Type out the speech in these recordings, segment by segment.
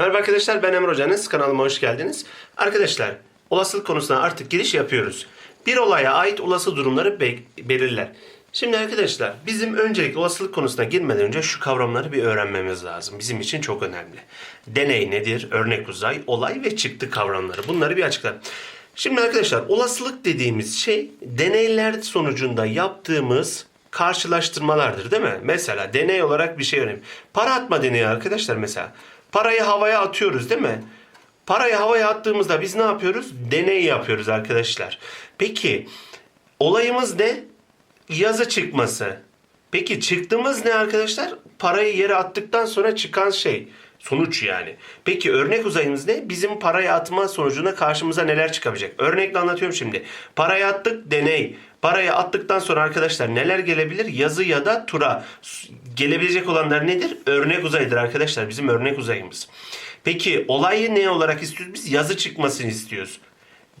Merhaba arkadaşlar ben Emre Hocanız. Kanalıma hoş geldiniz. Arkadaşlar olasılık konusuna artık giriş yapıyoruz. Bir olaya ait olası durumları be- belirler. Şimdi arkadaşlar bizim öncelikle olasılık konusuna girmeden önce şu kavramları bir öğrenmemiz lazım. Bizim için çok önemli. Deney nedir? Örnek uzay, olay ve çıktı kavramları. Bunları bir açıklayalım. Şimdi arkadaşlar olasılık dediğimiz şey deneyler sonucunda yaptığımız karşılaştırmalardır değil mi? Mesela deney olarak bir şey önemli. Para atma deneyi arkadaşlar mesela. Parayı havaya atıyoruz değil mi? Parayı havaya attığımızda biz ne yapıyoruz? Deney yapıyoruz arkadaşlar. Peki olayımız ne? Yazı çıkması. Peki çıktığımız ne arkadaşlar? Parayı yere attıktan sonra çıkan şey. Sonuç yani. Peki örnek uzayımız ne? Bizim parayı atma sonucunda karşımıza neler çıkabilecek? Örnekle anlatıyorum şimdi. Parayı attık deney. Parayı attıktan sonra arkadaşlar neler gelebilir? Yazı ya da tura. Gelebilecek olanlar nedir? Örnek uzaydır arkadaşlar. Bizim örnek uzayımız. Peki olayı ne olarak istiyoruz? Biz yazı çıkmasını istiyoruz.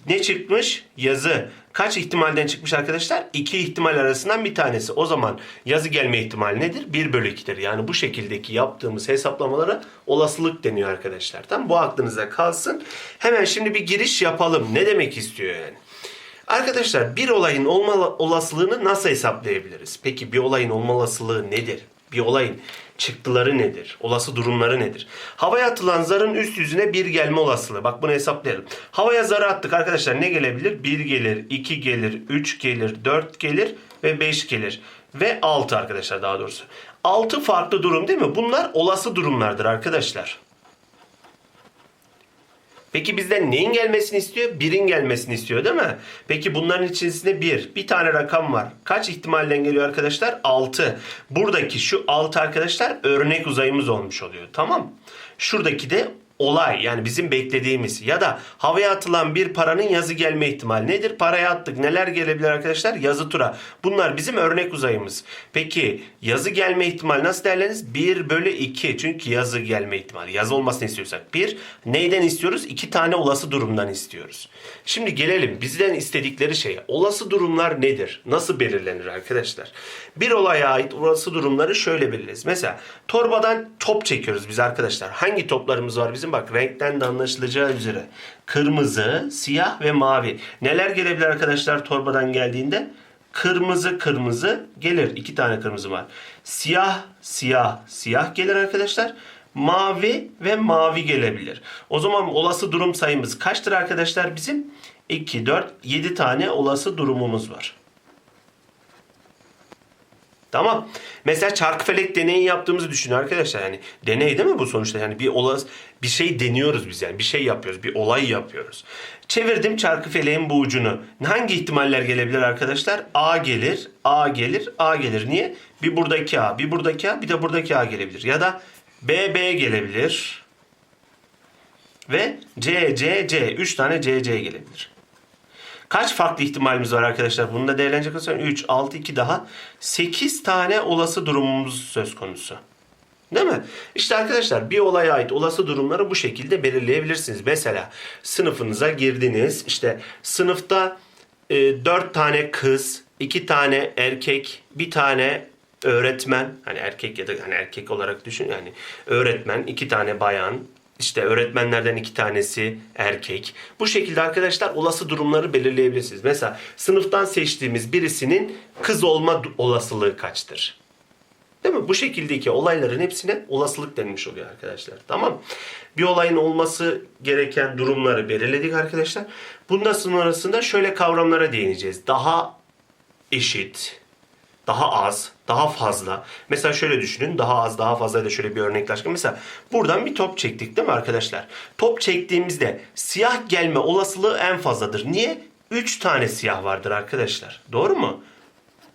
Ne çıkmış? Yazı. Kaç ihtimalden çıkmış arkadaşlar? İki ihtimal arasından bir tanesi. O zaman yazı gelme ihtimali nedir? 1 bölü 2'dir. Yani bu şekildeki yaptığımız hesaplamalara olasılık deniyor arkadaşlar. Tamam Bu aklınıza kalsın. Hemen şimdi bir giriş yapalım. Ne demek istiyor yani? Arkadaşlar bir olayın olma olasılığını nasıl hesaplayabiliriz? Peki bir olayın olma olasılığı nedir? Bir olayın çıktıları nedir? Olası durumları nedir? Havaya atılan zarın üst yüzüne bir gelme olasılığı. Bak bunu hesaplayalım. Havaya zarı attık arkadaşlar ne gelebilir? 1 gelir, 2 gelir, 3 gelir, 4 gelir ve 5 gelir. Ve 6 arkadaşlar daha doğrusu. 6 farklı durum değil mi? Bunlar olası durumlardır arkadaşlar. Peki bizden neyin gelmesini istiyor? Birin gelmesini istiyor değil mi? Peki bunların içerisinde bir. Bir tane rakam var. Kaç ihtimalden geliyor arkadaşlar? 6. Buradaki şu 6 arkadaşlar örnek uzayımız olmuş oluyor. Tamam. Şuradaki de olay yani bizim beklediğimiz ya da havaya atılan bir paranın yazı gelme ihtimali nedir? Paraya attık neler gelebilir arkadaşlar? Yazı tura. Bunlar bizim örnek uzayımız. Peki yazı gelme ihtimali nasıl değerleniriz? 1 bölü 2 çünkü yazı gelme ihtimali. Yazı olmasını istiyorsak. 1 neyden istiyoruz? 2 tane olası durumdan istiyoruz. Şimdi gelelim bizden istedikleri şeye. Olası durumlar nedir? Nasıl belirlenir arkadaşlar? Bir olaya ait olası durumları şöyle belirleriz. Mesela torbadan top çekiyoruz biz arkadaşlar. Hangi toplarımız var bizim? Bak renkten de anlaşılacağı üzere. Kırmızı, siyah ve mavi. Neler gelebilir arkadaşlar torbadan geldiğinde? Kırmızı kırmızı gelir. İki tane kırmızı var. Siyah siyah siyah gelir arkadaşlar. Mavi ve mavi gelebilir. O zaman olası durum sayımız kaçtır arkadaşlar bizim? 2, 4, 7 tane olası durumumuz var. Tamam. Mesela çarkıfelek deneyi yaptığımızı düşünün arkadaşlar. Yani deney değil mi bu sonuçta? Yani bir olas bir şey deniyoruz biz yani. Bir şey yapıyoruz. Bir olay yapıyoruz. Çevirdim çarkıfeleğin bu ucunu. Hangi ihtimaller gelebilir arkadaşlar? A gelir, A gelir, A gelir. Niye? Bir buradaki A, bir buradaki A, bir de buradaki A gelebilir. Ya da B, B gelebilir. Ve C, C, C. 3 tane C, C gelebilir. Kaç farklı ihtimalimiz var arkadaşlar? Bunu da değerlenecek olursak 3, 6, 2 daha 8 tane olası durumumuz söz konusu. Değil mi? İşte arkadaşlar bir olaya ait olası durumları bu şekilde belirleyebilirsiniz. Mesela sınıfınıza girdiniz. İşte sınıfta e, 4 tane kız, 2 tane erkek, bir tane öğretmen. Hani erkek ya da hani erkek olarak düşün. Yani öğretmen, iki tane bayan, işte öğretmenlerden iki tanesi erkek. Bu şekilde arkadaşlar olası durumları belirleyebilirsiniz. Mesela sınıftan seçtiğimiz birisinin kız olma olasılığı kaçtır? Değil mi? Bu şekildeki olayların hepsine olasılık denilmiş oluyor arkadaşlar. Tamam. Bir olayın olması gereken durumları belirledik arkadaşlar. Bundan sonrasında şöyle kavramlara değineceğiz. Daha eşit, daha az, daha fazla. Mesela şöyle düşünün. Daha az, daha fazla da şöyle bir örnekleştirme. Mesela buradan bir top çektik değil mi arkadaşlar? Top çektiğimizde siyah gelme olasılığı en fazladır. Niye? 3 tane siyah vardır arkadaşlar. Doğru mu?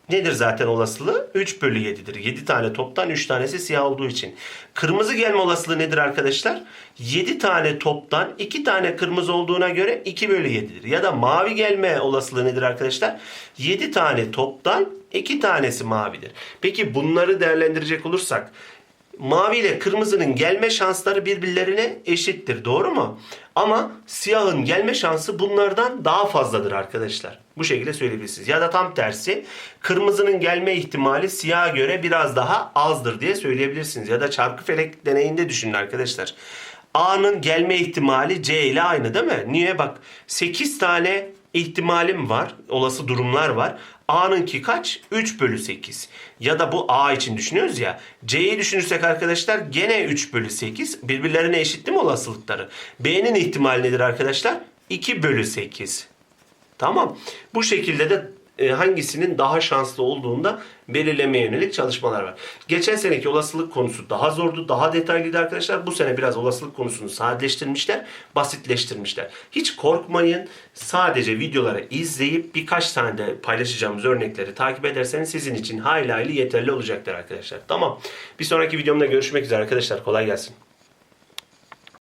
Nedir zaten olasılığı? 3 bölü 7'dir. 7 tane toptan 3 tanesi siyah olduğu için. Kırmızı gelme olasılığı nedir arkadaşlar? 7 tane toptan 2 tane kırmızı olduğuna göre 2 bölü 7'dir. Ya da mavi gelme olasılığı nedir arkadaşlar? 7 tane toptan 2 tanesi mavidir. Peki bunları değerlendirecek olursak mavi ile kırmızının gelme şansları birbirlerine eşittir. Doğru mu? Ama siyahın gelme şansı bunlardan daha fazladır arkadaşlar. Bu şekilde söyleyebilirsiniz. Ya da tam tersi kırmızının gelme ihtimali siyaha göre biraz daha azdır diye söyleyebilirsiniz. Ya da çarkı felek deneyinde düşünün arkadaşlar. A'nın gelme ihtimali C ile aynı değil mi? Niye bak 8 tane ihtimalim var. Olası durumlar var. A'nınki kaç? 3 bölü 8. Ya da bu A için düşünüyoruz ya. C'yi düşünürsek arkadaşlar gene 3 bölü 8. Birbirlerine eşit değil mi olasılıkları? B'nin ihtimali nedir arkadaşlar? 2 bölü 8. Tamam. Bu şekilde de e, hangisinin daha şanslı olduğunda belirlemeye yönelik çalışmalar var. Geçen seneki olasılık konusu daha zordu, daha detaylıydı arkadaşlar. Bu sene biraz olasılık konusunu sadeleştirmişler, basitleştirmişler. Hiç korkmayın. Sadece videoları izleyip birkaç tane de paylaşacağımız örnekleri takip ederseniz sizin için hayli hayli yeterli olacaktır arkadaşlar. Tamam. Bir sonraki videomda görüşmek üzere arkadaşlar. Kolay gelsin.